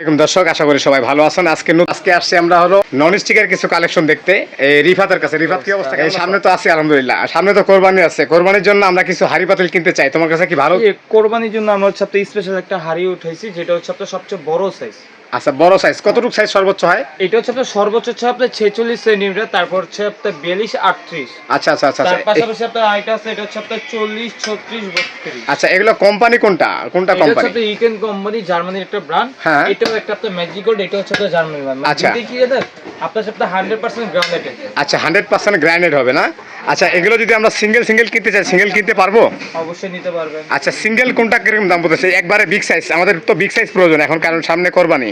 এরকম দর্শক আশা করি সবাই ভালো আছেন। আজকে আজকে আসছি আমরা হলো নন স্টিকের কিছু কালেকশন দেখতে। এই রিফাতের কাছে। রিফাত কি অবস্থা? এই সামনে তো আছে আলহামদুলিল্লাহ। সামনে তো কোরবানি আছে। কোরবানির জন্য আমরা কিছু হাড়ি পাতিল কিনতে চাই। তোমার কাছে কি ভালো? কোরবানির জন্য আমরা হচ্ছে স্পেশাল একটা হাড়ি উঠাইছি যেটা হচ্ছে সবচেয়ে বড় সাইজ আচ্ছা বড় সাইজ কতটুকু সাইজ সর্বোচ্চ হয়? এটা হচ্ছে আপনার সর্বোচ্চ হচ্ছে আপনার ছেচল্লিশ সেন্টিমিটার তারপর হচ্ছে আপনার বিয়াল্লিশ আটত্রিশ। আচ্ছা আচ্ছা আচ্ছা তার পাশে এ- পাশাপাশি আপনার আইটা আছে এটা হচ্ছে আপনার চল্লিশ ছত্রিশ বত্রিশ। আচ্ছা এগুলো কোম্পানি কোনটা? কোনটা এটা হচ্ছে ইকেন কোম্পানি জার্মানির একটা ব্র্যান্ড হ্যাঁ। এটাও একটা আপনার ম্যাজিক গোল্ড এটা হচ্ছে আপনার জার্মানি ব্র্যান্ড আচ্ছা। দেখি কি জানেন আপনার সাথে হান্ড্রেড পার্সেন্ট গ্রাউন্ডেড আচ্ছা হান্ড্রেড পার্সেন্ট হবে না? আচ্ছা এগুলো যদি আমরা সিঙ্গেল সিঙ্গেল কিনতে চাই সিঙ্গেল কিনতে পারব? অবশ্যই নিতে পারবেন। আচ্ছা সিঙ্গেল কোনটা কীরকম দাম পড়তেছে? একবারে বিগ সাইজ আমাদের তো বিগ সাইজ প্রয়োজন এখন কারণ সামনে কোরবানি।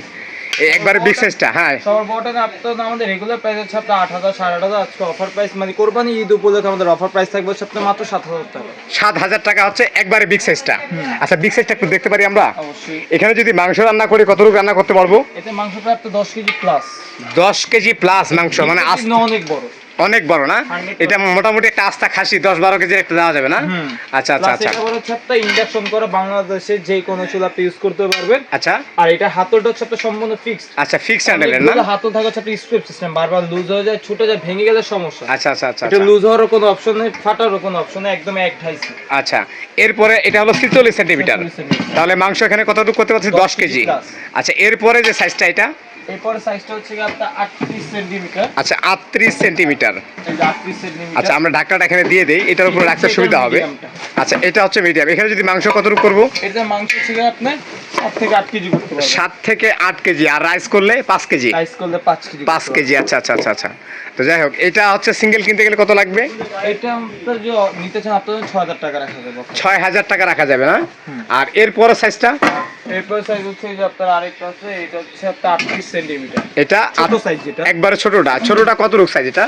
এই একবারে বিগ সাইজটা হ্যাঁ সবার বড়টা আপনার আমাদের রেগুলার প্রাইস হচ্ছে আপনার আট হাজার সাড়ে আট হাজার। আজকে অফার প্রাইস মানে কোরবানি ঈদ উপলক্ষে আমাদের অফার প্রাইস থাকবে হচ্ছে আপনার মাত্র সাত হাজার টাকা। সাত হাজার টাকা হচ্ছে একবারে বিগ সাইজটা আচ্ছা বিগ সাইজটা একটু দেখতে পারি আমরা? অবশ্যই। এখানে যদি মাংস রান্না করি কতটুকু রান্না করতে পারব? এতে মাংস প্রায় আপনার দশ কেজি প্লাস দশ কেজি প্লাস মাংস মানে অনেক বড়। অনেক বড় না? এটা মোটামুটি একটা আস্তা খাসি দশ বারো কেজি একটা দেওয়া যাবে না? আচ্ছা আচ্ছা আচ্ছা। হচ্ছে আপনার ইন্ডাকশন করা বাংলাদেশে যে কোনো চুলা আপনি ইউজ করতে পারবেন। আচ্ছা। আর এটা হাতলটা হচ্ছে আপনার সম্পূর্ণ ফিক্সড আচ্ছা ফিক্স হ্যান্ডেলের না? হাতল থাকে হচ্ছে আপনার স্ক্রিপ সিস্টেম বারবার লুজ হয়ে যায় ছুটে যায় ভেঙে গেলে সমস্যা। আচ্ছা আচ্ছা আচ্ছা এটা আচ্ছা। লুজ হওয়ার কোনো অপশন নেই ফাটারও কোনো অপশন নেই একদম এক ঢাইছি আচ্ছা এরপরে এটা হলো ছিচল্লিশ সেন্টিমিটার। 46 সেন্টিমিটার। তাহলে মাংস এখানে কতটুকু করতে পারছি? দশ 10 কেজি আচ্ছা এরপরে যে সাইজটা এটা? এরপরে সাইজটা হচ্ছে গিয়ে আপনার আটত্রিশ সেন্টিমিটার আচ্ছা আটত্রিশ সেন্টিমিটার এই যে আটত্রিশ সেন্টিমিটার আচ্ছা আমরা ঢাকনাটা এখানে দিয়ে দেই এটার উপরে রাখতে সুবিধা হবে। আচ্ছা এটা হচ্ছে মিডিয়াম এখানে যদি মাংস কতটুকু করব? এটা মাংস হচ্ছে গিয়ে আপনার সাত থেকে আট কেজি করতে পারবেন। সাত থেকে আট কেজি আর রাইস করলে পাঁচ কেজি? করলে পাঁচ কেজি আচ্ছা আচ্ছা আচ্ছা আচ্ছা। তো যাই হোক এটা হচ্ছে সিঙ্গেল কিনতে গেলে কত লাগবে? এটা আপনার যে নিতে চান আপনার ছ টাকা রাখা যাবে। ছয় হাজার টাকা রাখা যাবে না? আর এরপরে সাইজটা এরপর সাইজ হচ্ছে যে আপনার আরেকটা আছে এটা হচ্ছে আপনার আটত্রিশ সেন্টিমিটার এটা ছোট সাইজ যেটা। একবারে ছোটটা। ছোটটা কতটুক সাইজ এটা?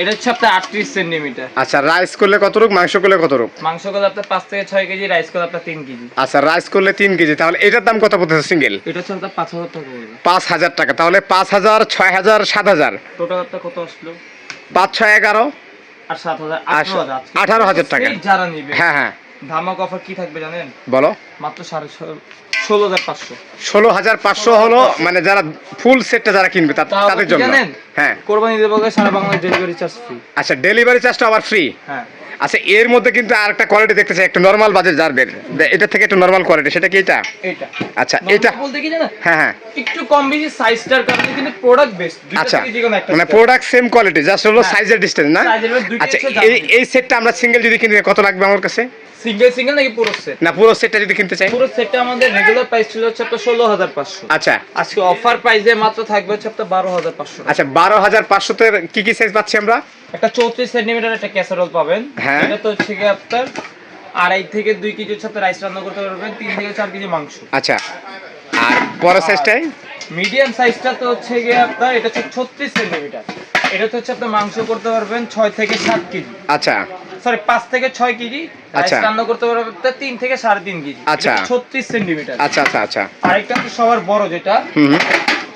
এটা হচ্ছে আপনার আটত্রিশ সেন্টিমিটার আচ্ছা রাইস করলে কতটুক মাংস করলে কতটুক মাংস করলে আপনার পাঁচ থেকে ছয় কেজি রাইস করলে আপনার তিন কেজি। আচ্ছা রাইস করলে তিন কেজি। তাহলে এটার দাম কত পড়তেছে সিঙ্গেল এটা হচ্ছে আপনার পাঁচ হাজার টাকা পাঁচ হাজার টাকা। তাহলে পাঁচ হাজার ছয় হাজার সাত হাজার? টোটাল আপনার কত আসলো? পাঁচ ছয় এগারো? আর সাত হাজার আঠারো হাজার টাকা। যারা নিবে হ্যাঁ হ্যাঁ। ধামাক অফার কি থাকবে জানেন? বলো। মাত্র সাড়ে ষোলো হাজার পাঁচশো। হলো মানে যারা ফুল সেটটা যারা কিনবে তাদের জন্য? হ্যাঁ। কোরবানি সারা বাংলাদেশ ডেলিভারি চার্জ ফ্রি আচ্ছা ডেলিভারি চার্জটা আবার ফ্রি হ্যাঁ। আচ্ছা এর মধ্যে কিন্তু আরেকটা কোয়ালিটি দেখতে চাই একটা নর্মাল বাজেট জারবের এটা থেকে একটা নর্মাল কোয়ালিটি সেটা কি এটা? এটা আচ্ছা এটা বলতে কি জানেন? হ্যাঁ হ্যাঁ। একটু কম বেশি সাইজটার কারণে কিন্তু প্রোডাক্ট বেস্ট আচ্ছা মানে প্রোডাক্ট সেম কোয়ালিটি জাস্ট হলো হ্যাঁ। সাইজের ডিসটেন্স না? আচ্ছা এই এই সেটটা আমরা সিঙ্গেল যদি কিনি কত লাগবে আমার কাছে? সিঙ্গেল সিঙ্গেল নাকি পুরো সেট না পুরো সেটটা যদি কিনতে চাই। পুরো সেটটা আমাদের রেগুলার প্রাইস ছিল হচ্ছে আপনার ষোলো হাজার পাঁচশো। আচ্ছা। আজকে অফার প্রাইসে মাত্র থাকবে হচ্ছে আপনার বারো হাজার পাঁচশো আচ্ছা বারো হাজার পাঁচশোতে কি কি সাইজ পাচ্ছি আমরা? একটা চৌত্রিশ সেন্টিমিটার একটা ক্যাসারোল পাবেন। হ্যাঁ। এটা তো হচ্ছে গিয়ে আপনার আড়াই থেকে দুই কেজি হচ্ছে রাইস রান্না করতে পারবেন তিন থেকে চার কেজি মাংস। আচ্ছা আর বড় সাইজটাই মিডিয়াম সাইজটা তো হচ্ছে গিয়ে আপনার এটা হচ্ছে ছত্রিশ সেন্টিমিটার এটা তো হচ্ছে আপনার মাংস করতে পারবেন ছয় থেকে সাত কেজি। আচ্ছা। সরি পাঁচ থেকে ছয় কেজি আচ্ছা। রান্না করতে পারবেন আপনার তিন থেকে সাড়ে তিন কেজি। আচ্ছা। ছত্রিশ সেন্টিমিটার। আচ্ছা আচ্ছা আচ্ছা। আরেকটা হচ্ছে সবার বড় যেটা। হুম।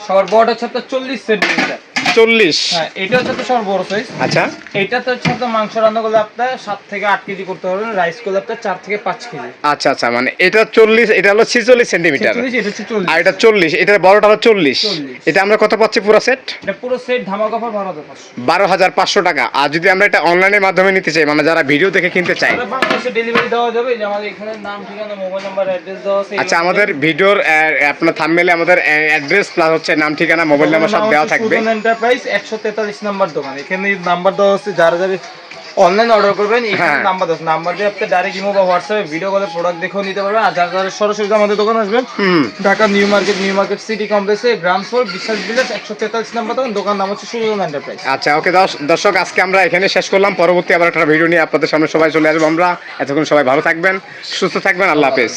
সবার বড়টা হচ্ছে আপনার চল্লিশ সেন্টিমিটার। চল্লিশ। হ্যাঁ এটা হচ্ছে আপনার সবার বড় সাইজ আচ্ছা। এটা তো হচ্ছে আপনার মাংস রান্না করলে আপনার সাত থেকে আট কেজি করতে পারবেন রাইস করলে আপনার চার থেকে পাঁচ কেজি। আচ্ছা আচ্ছা মানে এটা চল্লিশ এটা হলো ছিচল্লিশ সেন্টিমিটার ছেচল্লিশ, এটা হচ্ছে চল্লিশ। আর এটা চল্লিশ এটা বড়টা হলো চল্লিশ। এটা আমরা কত পাচ্ছি পুরো সেট এটা পুরো সেট ধামাক অফার বারো হাজার পাঁচশো। বারো হাজার পাঁচশো টাকা। আর যদি আমরা এটা অনলাইনের মাধ্যমে নিতে চাই মানে যারা ভিডিও দেখে কিনতে চাই ডেলিভারি দেওয়া যাবে যে আমাদের এখানে নাম ঠিকানা মোবাইল নাম্বার অ্যাড্রেস দেওয়া আছে আচ্ছা আমাদের ভিডিওর আপনার থাম্বনেলে আমাদের অ্যাড্রেস প্লাস হচ্ছে নাম ঠিকানা মোবাইল নাম্বার সব দেওয়া থাকবে। এন্টারপ্রাইজ একশো তেতাল্লিশ নাম্বার দোকান। এখানে নাম্বার দেওয়া হচ্ছে যারা যাবে অনলাইন অর্ডার করবেন এখানে হ্যাঁ। নাম্বার দেওয়া নাম্বার দিয়ে আপনি ডাইরেক্ট ইমো বা হোয়াটসঅ্যাপে ভিডিও কলে প্রোডাক্ট দেখেও নিতে পারবেন। আর যারা যারা সরাসরি আমাদের দোকান আসবেন Dhaka New Market New Market City কমপ্লেক্সে গ্রাম ফোর বিশ্বাস ভিলেজ একশো তেতাল্লিশ নাম্বার দোকান। দোকান নাম হচ্ছে সুযোগ এন্টারপ্রাইজ আচ্ছা ওকে দর্শক আজকে আমরা এখানে শেষ করলাম। পরবর্তী আবার একটা ভিডিও নিয়ে আপনাদের সামনে সবাই চলে আসব আমরা। এতক্ষণ সবাই ভালো থাকবেন সুস্থ থাকবেন। আল্লাহ হাফেজ।